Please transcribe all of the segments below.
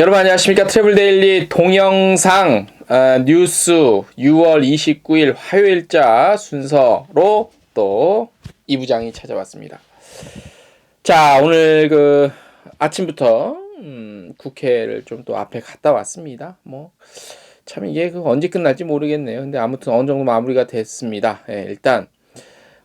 여러분 안녕하십니까 트래블 데일리 동영상 어, 뉴스 6월 29일 화요일자 순서로 또 이부장이 찾아왔습니다. 자 오늘 그 아침부터 음, 국회를 좀 또 앞에 갔다 왔습니다. 뭐 참 이게 그 언제 끝날지 모르겠네요. 근데 아무튼 어느 정도 마무리가 됐습니다. 예, 일단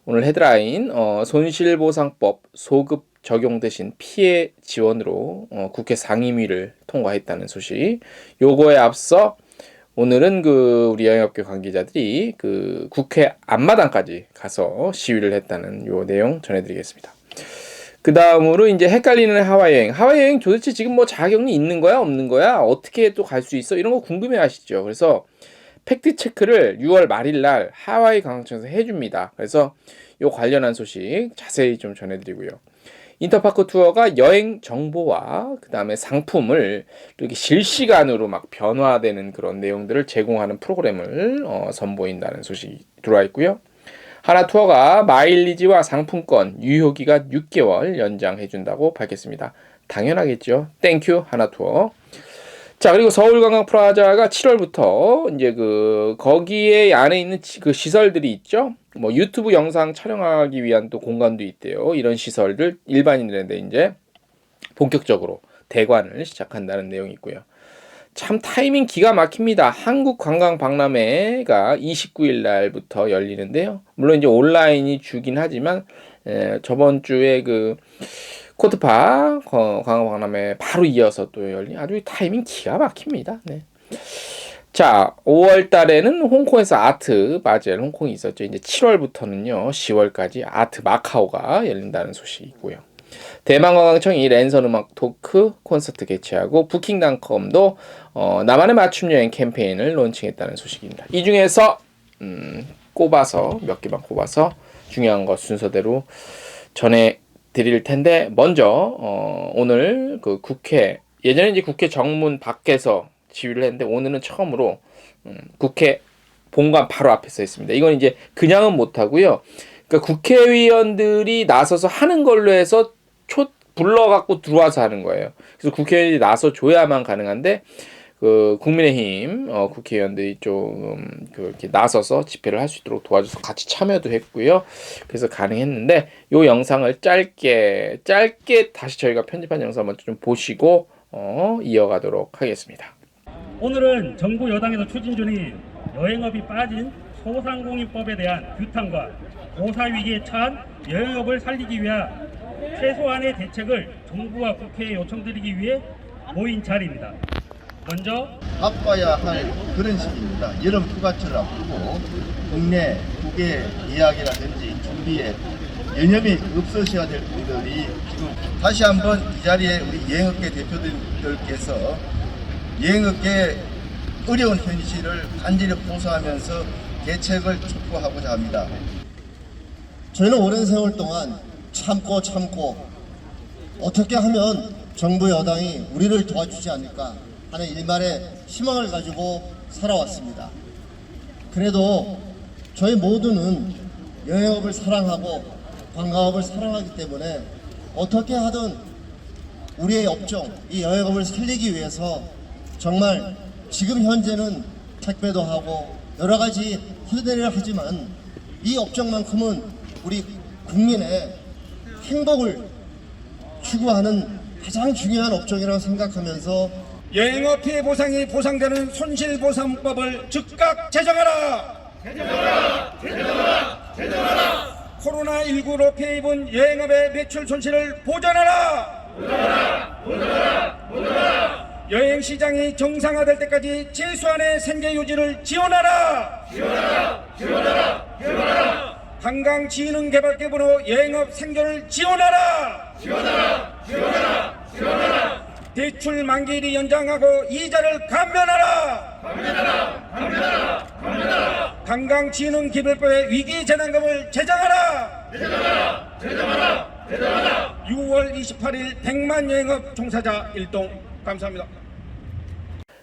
오늘 헤드라인 어, 손실보상법 소급 적용 대신 피해 지원으로 어, 국회 상임위를 통과했다는 소식. 요거에 앞서 오늘은 그 우리 영업계 관계자들이 그 국회 앞마당까지 가서 시위를 했다는 요 내용 전해드리겠습니다. 그 다음으로 이제 헷갈리는 하와이 여행. 하와이 여행 도대체 지금 뭐 자격이 있는 거야 없는 거야 어떻게 또 갈 수 있어 이런 거 궁금해 하시죠. 그래서 팩트 체크를 6월 말일 날 하와이 관광청에서 해줍니다. 그래서 요 관련한 소식 자세히 좀 전해드리고요. 인터파크 투어가 여행 정보와 그 다음에 상품을 이렇게 실시간으로 막 변화되는 그런 내용들을 제공하는 프로그램을 어, 선보인다는 소식이 들어와 있고요. 하나 투어가 마일리지와 상품권 유효 기간 6개월 연장해 준다고 밝혔습니다. 당연하겠죠. 땡큐 하나 투어. 자 그리고 서울관광 프라자가 7월부터 이제 그 거기에 안에 있는 지- 그 시설들이 있죠. 뭐 유튜브 영상 촬영하기 위한 또 공간도 있대요. 이런 시설들 일반인들한테 이제 본격적으로 대관을 시작한다는 내용이 있고요. 참 타이밍 기가 막힙니다. 한국 관광 박람회가 29일 날부터 열리는데요. 물론 이제 온라인이 주긴 하지만 에, 저번 주에 그 코트파 거- 관광 박람회 바로 이어서 또 열린 아주 타이밍 기가 막힙니다. 네. 자, 5월 달에는 홍콩에서 아트 바젤 홍콩이 있었죠. 이제 7월부터는요, 10월까지 아트 마카오가 열린다는 소식이 있고요. 대만관광청이 랜선 음악 토크 콘서트 개최하고 부킹닷컴도 어, 나만의 맞춤 여행 캠페인을 론칭했다는 소식입니다. 이 중에서 음, 꼽아서 몇 개만 꼽아서 중요한 것 순서대로 전해 드릴 텐데 먼저 어, 오늘 그 국회 예전에 이제 국회 정문 밖에서 지휘를 했는데 오늘은 처음으로 음, 국회 본관 바로 앞에서 했습니다. 이건 이제 그냥은 못 하고요. 그러니까 국회의원들이 나서서 하는 걸로 해서 초 불러갖고 들어와서 하는 거예요. 그래서 국회의원이 나서 줘야만 가능한데 그 국민의힘 어, 국회의원들이 좀 그렇게 나서서 집회를 할 수 있도록 도와줘서 같이 참여도 했고요. 그래서 가능했는데 요 영상을 짧게 짧게 다시 저희가 편집한 영상 먼저 좀 보시고 어, 이어가도록 하겠습니다. 오늘은 정부 여당에서 추진 중인 여행업이 빠진 소상공인법에 대한 규탄과 고사위기에 처한 여행업을 살리기 위한 최소한의 대책을 정부와 국회에 요청드리기 위해 모인 자리입니다. 먼저 바빠야 할 그런 시기입니다. 여름 휴가철을 앞두고 국내 국외 이야기라든지 준비에 여념이 없으셔야 될 분들이 지금 다시 한번 이 자리에 우리 여행업계 대표들께서 여행업계 어려운 현실을 간절히 호소하면서 대책을 촉구하고자 합니다. 저희는 오랜 세월 동안 참고 참고 어떻게 하면 정부 여당이 우리를 도와주지 않을까 하는 일말의 희망을 가지고 살아왔습니다. 그래도 저희 모두는 여행업을 사랑하고 관광업을 사랑하기 때문에 어떻게 하든 우리의 업종, 이 여행업을 살리기 위해서 정말 지금 현재는 택배도 하고 여러 가지 휴대를 하지만 이 업종만큼은 우리 국민의 행복을 추구하는 가장 중요한 업종이라고 생각하면서 여행업 피해 보상이 보상되는 손실보상법을 즉각 제정하라. 제정하라. 제정하라. 제정하라. 코로나19로 피해 입은 여행업의 매출 손실을 보전하라. 보전하라. 보전하라. 보전하라. 여행 시장이 정상화될 때까지 최소한의 생계 유지를 지원하라. 지원하라. 지원하라. 지원하라. 관광진흥개발기금으로 여행업 생존을 지원하라. 대출 만기일이 연장하고 이자를 감면하라. 감면하라. 감면하라. 감면하라. 관광진흥기별법의 위기재난금을 제정하라. 제정하라. 제정하라. 제정하라. 6월 28일 백만 여행업 종사자 일동 감사합니다.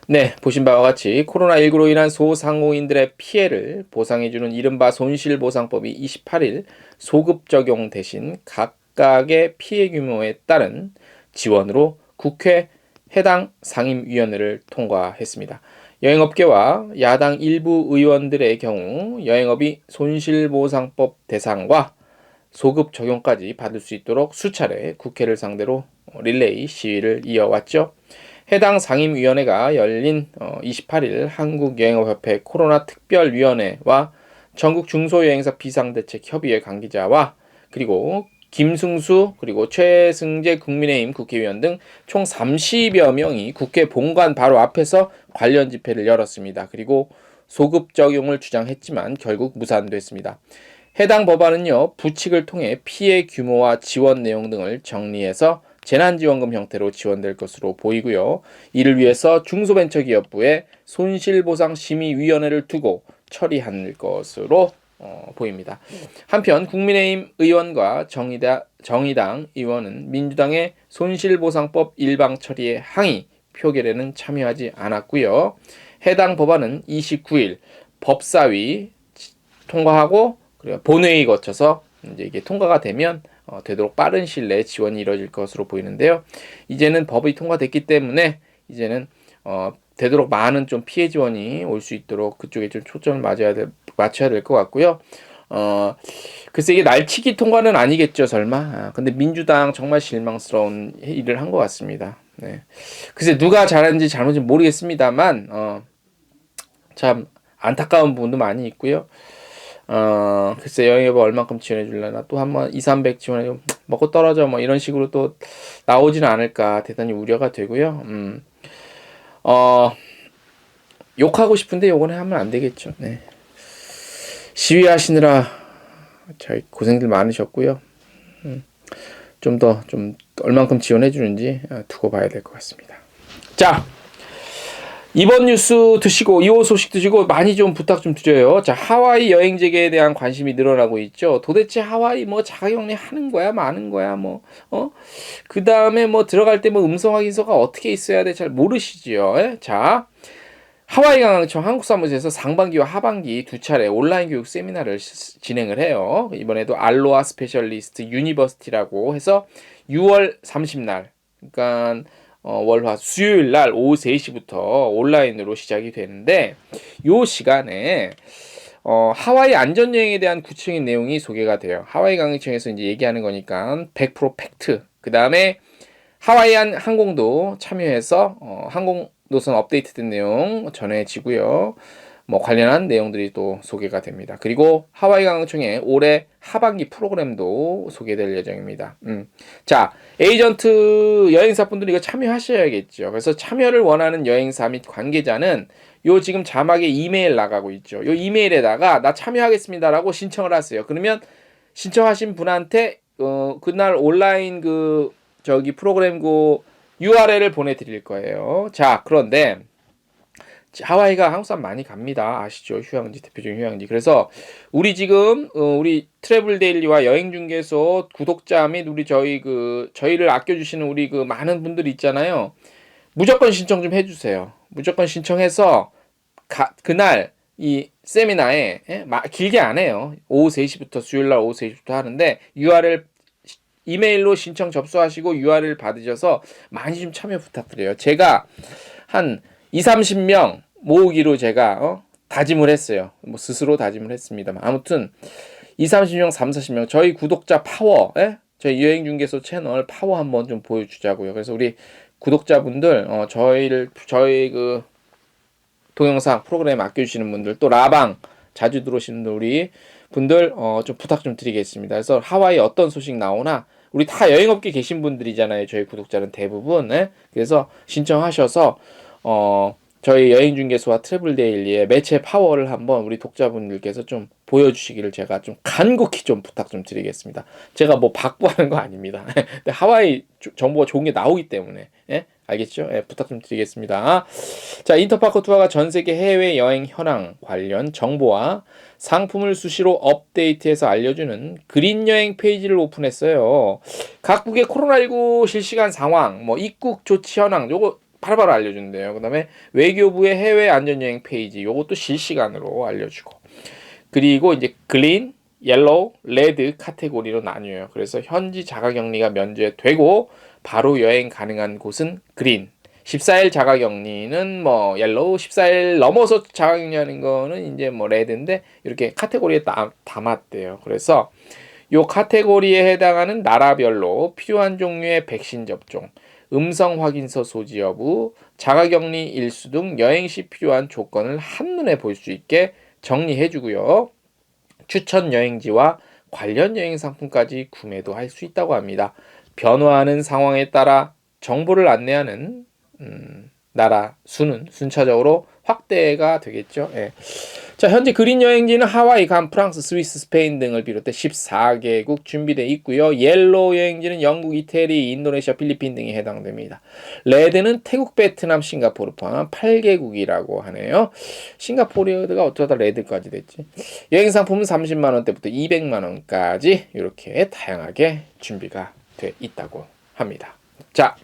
네, 보신 바와 같이 코로나19로 인한 소상공인들의 피해를 보상해주는 이른바 손실보상법이 28일 소급 적용 대신 각각의 피해 규모에 따른 지원으로 국회 해당 상임위원회를 통과했습니다. 여행업계와 야당 일부 의원들의 경우 여행업이 손실보상법 대상과 소급 적용까지 받을 수 있도록 수차례 국회를 상대로 릴레이 시위를 이어왔죠. 해당 상임위원회가 열린 28일 한국여행업협회 코로나 특별위원회와 전국 중소여행사 비상대책협의회 관계자와 그리고 김승수 그리고 최승재 국민의힘 국회의원 등 총 30여 명이 국회 본관 바로 앞에서 관련 집회를 열었습니다. 그리고 소급 적용을 주장했지만 결국 무산됐습니다. 해당 법안은요, 부칙을 통해 피해 규모와 지원 내용 등을 정리해서 재난지원금 형태로 지원될 것으로 보이고요. 이를 위해서 중소벤처기업부에 손실보상심의위원회를 두고 처리할 것으로 어, 보입니다. 한편 국민의힘 의원과 정의당, 정의당 의원은 민주당의 손실보상법 일방 처리에 항의 표결에는 참여하지 않았고요. 해당 법안은 29일 법사위 통과하고 그리고 본회의 거쳐서 이제 이게 통과가 되면 어, 되도록 빠른 시일 내에 지원이 이루어질 것으로 보이는데요. 이제는 법이 통과됐기 때문에 이제는 어, 되도록 많은 좀 피해 지원이 올 수 있도록 그쪽에 좀 초점을 맞춰야 될 맞춰야 될 것 같고요. 어, 글쎄 이게 날치기 통과는 아니겠죠, 설마. 아, 근데 민주당 정말 실망스러운 일을 한 것 같습니다. 네. 글쎄 누가 잘했는지 잘못인지 모르겠습니다만 어, 참 안타까운 부분도 많이 있고요. 어, 글쎄 여행업에 얼만큼 지원해 줄려나 또 한 번 2, 300 지원해 좀 먹고 떨어져 뭐 이런 식으로 또 나오지는 않을까 대단히 우려가 되고요. 음. 어, 욕하고 싶은데 요거는 하면 안 되겠죠. 네. 시위하시느라 저희 고생들 많으셨고요. 음, 좀더좀 얼만큼 지원해 주는지 어, 두고 봐야 될 것 같습니다. 자, 이번 뉴스 드시고 이호 소식 드시고 많이 좀 부탁 좀 드려요. 자 하와이 여행 재개에 대한 관심이 늘어나고 있죠. 도대체 하와이 뭐 자가격리 하는 거야, 마는 거야, 뭐 어? 그 다음에 뭐 들어갈 때 뭐 음성 확인서가 어떻게 있어야 돼 잘 모르시죠. 예? 자 하와이 관광청 한국 사무소에서 상반기와 하반기 두 차례 온라인 교육 세미나를 시- 진행을 해요. 이번에도 알로아 스페셜리스트 유니버시티라고 해서 6월 30날, 그러니까 어, 월화 수요일 날 오후 3시부터 온라인으로 시작이 되는데 요 시간에 어, 하와이 안전여행에 대한 구체적인 내용이 소개가 돼요. 하와이 관광청에서 이제 얘기하는 거니까 100% 팩트. 그 다음에 하와이안 항공도 참여해서 어, 항공 노선 업데이트된 내용 전해지고요. 뭐 관련한 내용들이 또 소개가 됩니다. 그리고 하와이 관광청의 올해 하반기 프로그램도 소개될 예정입니다. 음. 자, 에이전트 여행사분들 이거 참여하셔야겠죠. 그래서 참여를 원하는 여행사 및 관계자는 요 지금 자막에 이메일 나가고 있죠. 요 이메일에다가 나 참여하겠습니다라고 신청을 하세요. 그러면 신청하신 분한테 어 그날 온라인 그 저기 프로그램 그 URL을 보내드릴 거예요. 자, 그런데 하와이가 한국 사람 많이 갑니다. 아시죠? 휴양지 대표적인 휴양지. 그래서 우리 지금 어, 우리 트래블 데일리와 여행 중개소 구독자 및 우리 저희 그 저희를 아껴 주시는 우리 그 많은 분들 있잖아요. 무조건 신청 좀 해 주세요. 무조건 신청해서 가, 그날 이 세미나에 예? 마- 길게 안 해요. 오후 3시부터 수요일 날 오후 3시부터 하는데 URL 이메일로 신청 접수하시고 URL 받으셔서 많이 좀 참여 부탁드려요. 제가 한 2, 30명 모으기로 제가 어? 다짐을 했어요. 뭐 스스로 다짐을 했습니다만 아무튼 2, 30명, 3, 40명 저희 구독자 파워, 예? 저희 여행 중개소 채널 파워 한번 좀 보여주자고요. 그래서 우리 구독자분들 어, 저희를 저희 그 동영상 프로그램 아껴주시는 분들 또 라방 자주 들어오시는 우리 분들 어, 좀 부탁 좀 드리겠습니다. 그래서 하와이 어떤 소식 나오나 우리 다 여행업계 계신 분들이잖아요. 저희 구독자는 대부분. 예? 그래서 신청하셔서 어, 저희 여행 중개소와 트래블 데일리의 매체 파워를 한번 우리 독자분들께서 좀 보여주시기를 제가 좀 간곡히 좀 부탁 좀 드리겠습니다. 제가 뭐 박부하는 거 아닙니다. 근데 하와이 조- 정보가 좋은 게 나오기 때문에 예? 알겠죠? 예, 부탁 좀 드리겠습니다. 자, 인터파크 투어가 전 세계 해외 여행 현황 관련 정보와 상품을 수시로 업데이트해서 알려주는 그린 여행 페이지를 오픈했어요. 각국의 코로나19 실시간 상황, 뭐 입국 조치 현황, 요거 바로바로 알려준대요. 그 다음에 외교부의 해외 안전여행 페이지, 요것도 실시간으로 알려주고. 그리고 이제 그린, 옐로우, 레드 카테고리로 나뉘어요. 그래서 현지 자가격리가 면제되고 바로 여행 가능한 곳은 그린, 14일 자가격리는 뭐 옐로우, 14일 넘어서 자가격리하는 거는 이제 뭐 레드인데 이렇게 카테고리에 다, 담았대요. 그래서 요 카테고리에 해당하는 나라별로 필요한 종류의 백신 접종, 음성 확인서 소지 여부, 자가격리 일수 등 여행 시 필요한 조건을 한눈에 볼 수 있게 정리해 주고요. 추천 여행지와 관련 여행 상품까지 구매도 할 수 있다고 합니다. 변화하는 상황에 따라 정보를 안내하는 음, 나라 수는 순차적으로 확대가 되겠죠. 예. 자, 현재 그린 여행지는 하와이, 감, 프랑스, 스위스, 스페인 등을 비롯해 14개국 준비되어 있고요. 옐로우 여행지는 영국, 이태리, 인도네시아, 필리핀 등이 해당됩니다. 레드는 태국, 베트남, 싱가포르 포함한 8개국이라고 하네요. 싱가포르가 어쩌다 레드까지 됐지. 여행 상품은 30만 원대부터 200만 원까지 이렇게 다양하게 준비가 돼 있다고 합니다. 자,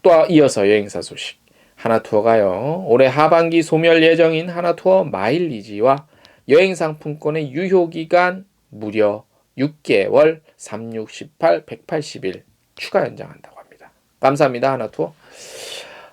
또 이어서 여행사 소식. 하나투어가요. 올해 하반기 소멸 예정인 하나투어 마일리지와 여행 상품권의 유효 기간 무려 6개월 36, 18, 180일 추가 연장한다고 합니다. 감사합니다. 하나투어.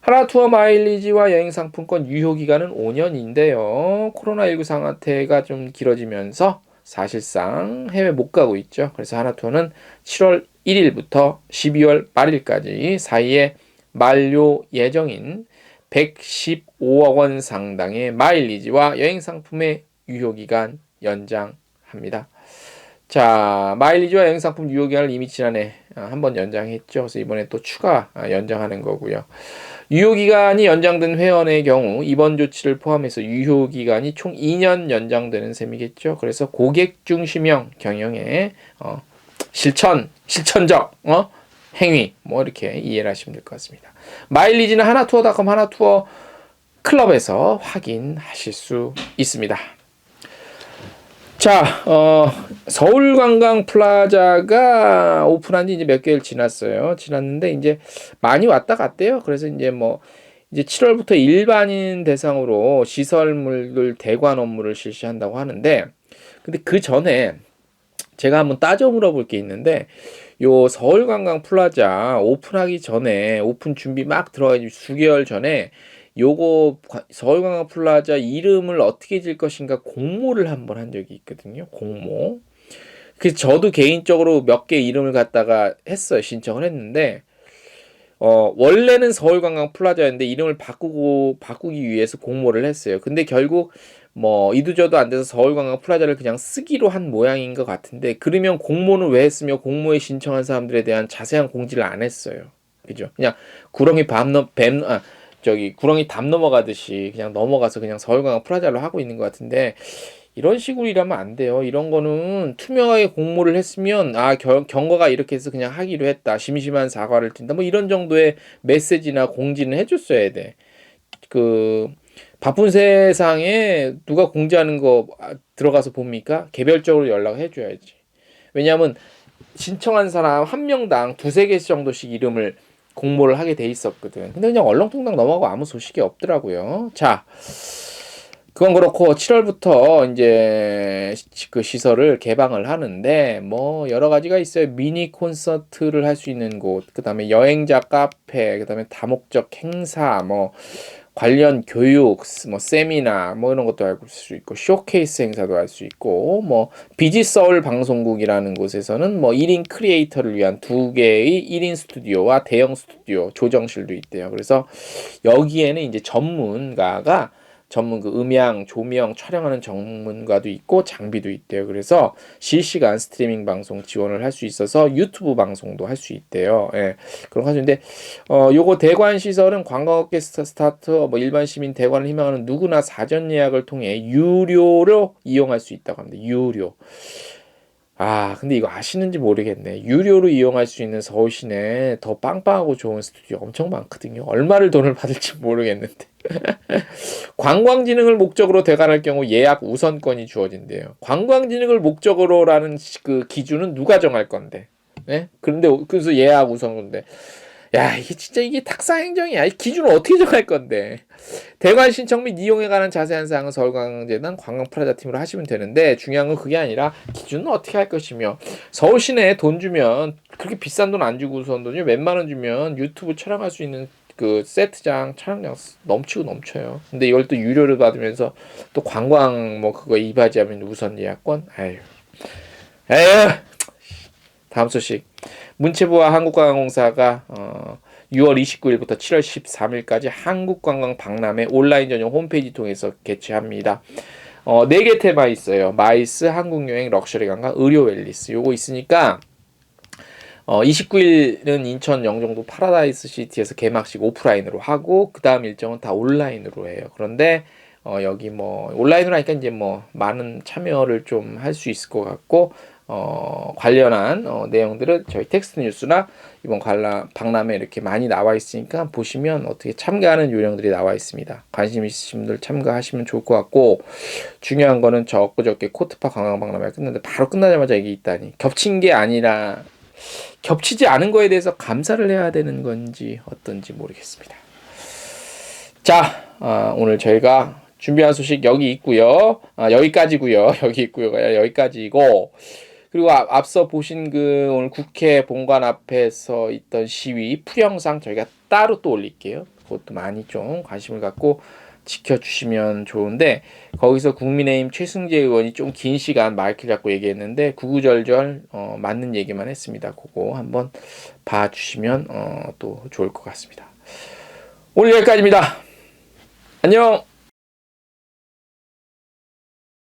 하나투어 마일리지와 여행 상품권 유효 기간은 5년인데요. 코로나19 상태가 좀 길어지면서 사실상 해외 못 가고 있죠. 그래서 하나투어는 7월 1일부터 12월 말일까지 사이에 만료 예정인 115억 원 상당의 마일리지와 여행 상품의 유효 기간 연장합니다. 자, 마일리지와 여행 상품 유효 기간을 이미 지난해 한번 연장했죠. 그래서 이번에 또 추가 아, 연장하는 거고요. 유효 기간이 연장된 회원의 경우 이번 조치를 포함해서 유효 기간이 총 2년 연장되는 셈이겠죠. 그래서 고객 중심형 경영의 어, 실천, 실천적 어? 행위 뭐 이렇게 이해를 하시면 될 것 같습니다. 마일리지는 하나투어닷컴 하나투어 클럽에서 확인하실 수 있습니다. 자, 어, 서울관광 플라자가 오픈한 지 이제 몇 개월 지났어요. 지났는데 이제 많이 왔다 갔대요. 그래서 이제 뭐 이제 7월부터 일반인 대상으로 시설물들 대관 업무를 실시한다고 하는데 근데 그 전에 제가 한번 따져 물어볼 게 있는데 요 서울관광 플라자 오픈하기 전에 오픈 준비 막 들어가지 수개월 전에 요거 과- 서울관광 플라자 이름을 어떻게 질 것인가 공모를 한번 한 적이 있거든요. 공모. 그래서 저도 개인적으로 몇 개 이름을 갖다가 했어요. 신청을 했는데 어 원래는 서울관광 플라자였는데 이름을 바꾸고 바꾸기 위해서 공모를 했어요. 근데 결국 뭐 이도저도 안 돼서 서울관광 플라자를 그냥 쓰기로 한 모양인 것 같은데 그러면 공모는 왜 했으며 공모에 신청한 사람들에 대한 자세한 공지를 안 했어요. 그죠? 그냥 구렁이 밤넘 뱀 아, 저기 구렁이 담 넘어가듯이 그냥 넘어가서 그냥 서울관광 플라자로 하고 있는 것 같은데 이런 식으로 일하면 안 돼요. 이런 거는 투명하게 공모를 했으면 아 경, 경과가 이렇게 해서 그냥 하기로 했다. 심심한 사과를 든다. 뭐 이런 정도의 메시지나 공지는 해줬어야 돼. 그 바쁜 세상에 누가 공지하는 거 아, 들어가서 봅니까? 개별적으로 연락을 해줘야지. 왜냐하면 신청한 사람 한 명당 두세 개 정도씩 이름을 공모를 하게 돼 있었거든. 근데 그냥 얼렁뚱땅 넘어가고 아무 소식이 없더라고요. 자, 그건 그렇고 7월부터 이제 시- 그 시설을 개방을 하는데 뭐 여러 가지가 있어요. 미니 콘서트를 할 수 있는 곳, 그다음에 여행자 카페, 그다음에 다목적 행사, 뭐 관련 교육, 뭐 세미나 뭐 이런 것도 할 수 있고 쇼케이스 행사도 할 수 있고 뭐 비지 서울 방송국이라는 곳에서는 뭐 1인 크리에이터를 위한 두 개의 1인 스튜디오와 대형 스튜디오 조정실도 있대요. 그래서 여기에는 이제 전문가가 전문 그 음향, 조명 촬영하는 전문가도 있고 장비도 있대요. 그래서 실시간 스트리밍 방송 지원을 할 수 있어서 유튜브 방송도 할 수 있대요. 예. 그런 거 하는데 어 요거 대관 시설은 관광업계 스타- 스타트업 뭐 일반 시민 대관을 희망하는 누구나 사전 예약을 통해 유료로 이용할 수 있다고 합니다. 유료. 아, 근데 이거 아시는지 모르겠네. 유료로 이용할 수 있는 서울 시내 더 빵빵하고 좋은 스튜디오 엄청 많거든요. 얼마를 돈을 받을지 모르겠는데. 관광진흥을 목적으로 대관할 경우 예약 우선권이 주어진대요. 관광진흥을 목적으로라는 시- 그 기준은 누가 정할 건데? 네? 그런데 그래서 예약 우선인데. 야, 이게 진짜 이게 탁상 행정이야. 이 기준을 어떻게 정할 건데? 대관 신청 및 이용에 관한 자세한 사항은 서울관광재단 관광프라자 팀으로 하시면 되는데 중요한 건 그게 아니라 기준은 어떻게 할 것이며 서울 시내에 돈 주면 그렇게 비싼 돈 안 주고 우선 돈이 몇만 원 주면 유튜브 촬영할 수 있는 그 세트장 촬영장 넘치고 넘쳐요. 근데 이걸 또 유료를 받으면서 또 관광 뭐 그거 이바지하면 우선 예약권. 아유, 에휴. 다음 소식. 문체부와 한국관광공사가 어, 6월 29일부터 7월 13일까지 한국관광 박람회 온라인 전용 홈페이지 통해서 개최합니다. 어, 4개 테마 있어요. 마이스, 한국여행, 럭셔리 관광, 의료 웰리스. 요거 있으니까 어, 29일은 인천 영종도 파라다이스 시티에서 개막식 오프라인으로 하고 그 다음 일정은 다 온라인으로 해요. 그런데 어, 여기 뭐 온라인으로 하니까 이제 뭐 많은 참여를 좀 할 수 있을 것 같고 어, 관련한 어, 내용들은 저희 텍스트 뉴스나 이번 관람 박람회 이렇게 많이 나와 있으니까 보시면 어떻게 참가하는 요령들이 나와 있습니다. 관심 있으신 분들 참가하시면 좋을 것 같고 중요한 거는 저 엊그저께 코트파 관광 박람회 끝났는데 바로 끝나자마자 이게 있다니 겹친 게 아니라 겹치지 않은 거에 대해서 감사를 해야 되는 건지 어떤지 모르겠습니다. 자, 아, 오늘 저희가 준비한 소식 여기 있고요. 아, 여기까지고요. 여기 아니라 여기까지고 그리고 앞- 앞서 보신 그 오늘 국회 본관 앞에서 있던 시위 풀영상 저희가 따로 또 올릴게요. 그것도 많이 좀 관심을 갖고 지켜주시면 좋은데 거기서 국민의힘 최승재 의원이 좀 긴 시간 마이크 잡고 얘기했는데 구구절절 어, 맞는 얘기만 했습니다. 그거 한번 봐주시면 어, 또 좋을 것 같습니다. 오늘 여기까지입니다. 안녕.